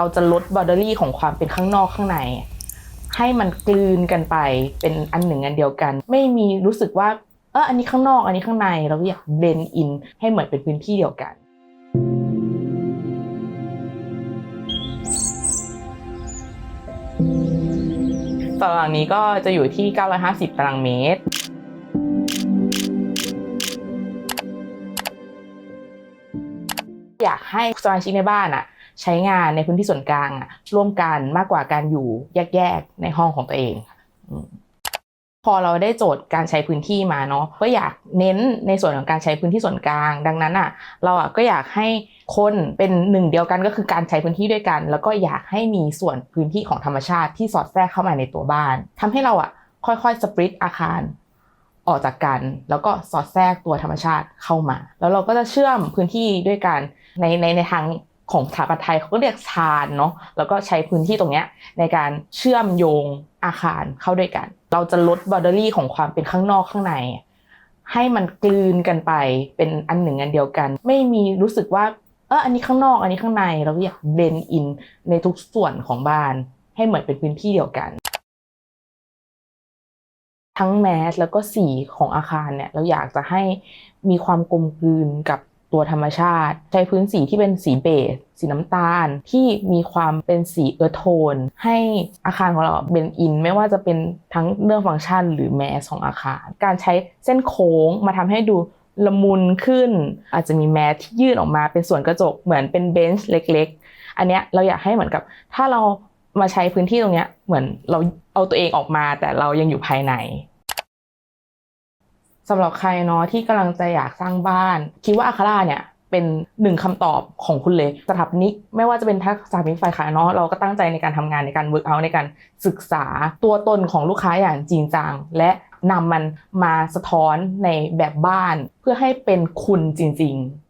เราจะลดบอร์เดอรี่ของความเป็นข้างนอกข้างใน ให้มันกลืนกันไปเป็นอันหนึ่งอันเดียวกัน ไม่มีรู้สึกว่าเอออันนี้ข้างนอกอันนี้ข้างในเราอยากเบนอิน ให้เหมือนเป็นพื้นที่เดียวกันตารางนี้ก็จะอยู่ที่ 950 ตารางเมตร อยากให้สมาชิกในบ้านอะใช้งานในพื้นที่ส่วนกลางอะร่วมกันมากกว่าการอยู่แยกๆในห้องของตัวเองอพอเราได้โจทย์การใช้พื้นที่มาเนาะก็อยากเน้นในส่วนของการใช้พื้นที่ส่วนกลาง ดังนั้นอะเราอะก็อยากให้คนเป็นหนึ่งเดียวกันก็คือการใช้พื้นที่ด้วยกัน แล้วก็อยากให้มีส่วนพื้นที่ของธรรมชาติที่สอดแทรกเข้ามาในตัวบ้านทำให้เราอะค่อยๆสปริตอาคารออกจากกัน แล้วก็สอดแทรกตัวธรรมชาติเข้ามา แล้วเราก็จะเชื่อมพื้นที่ด้วยกัน ในในในทางของสถาปัตย์ไทยเขาก็เรียกชานเนาะแล้วก็ใช้พื้นที่ตรงเนี้ยในการเชื่อมโยงอาคารเข้าด้วยกัน เราจะลดบอร์เดอรี่ของความเป็นข้างนอกข้างใน ให้มันกลืนกันไปเป็นอันหนึ่งอันเดียวกัน ไม่มีรู้สึกว่าเอออันนี้ข้างนอกอันนี้ข้างในเราอยากเบนอินในทุกส่วนของบ้าน ให้เหมือนเป็นพื้นที่เดียวกัน ทั้งแมสแล้วก็สีของอาคารเนี่ยเราอยากจะให้มีความกลมกลืนกับ ตัวธรรมชาติ ใช้พื้นสีที่เป็นสีเบจสีน้ำตาลที่มีความเป็นสีเออโทน ให้อาคารของเราเบนอิน ไม่ว่าจะเป็นทั้งเรื่องฟังก์ชันหรือแมสของอาคาร การใช้เส้นโค้งมาทำให้ดูละมุนขึ้น อาจจะมีแมสที่ยื่นออกมาเป็นส่วนกระจกเหมือนเป็นเบนช์เล็ก ๆ อันเนี้ยเราอยากให้เหมือนกับ ถ้าเรามาใช้พื้นที่ตรงเนี้ยเหมือนเราเอาตัวเองออกมาแต่เรายังอยู่ภายใน สำหรับใครเนาะที่กำลังจะอยากสร้างบ้าน คิดว่าอาคาร่าเนี่ยเป็นหนึ่งคำตอบของคุณเลยสถาปนิกไม่ว่าจะเป็นทักษะเป็นฝ่ายขายเนาะเราก็ตั้งใจในการทำงานในการเวิร์กเอาในการศึกษาตัวตนของลูกค้าอย่างจริงจังและนำมันมาสะท้อนในแบบบ้าน เพื่อให้เป็นคุณจริง ๆ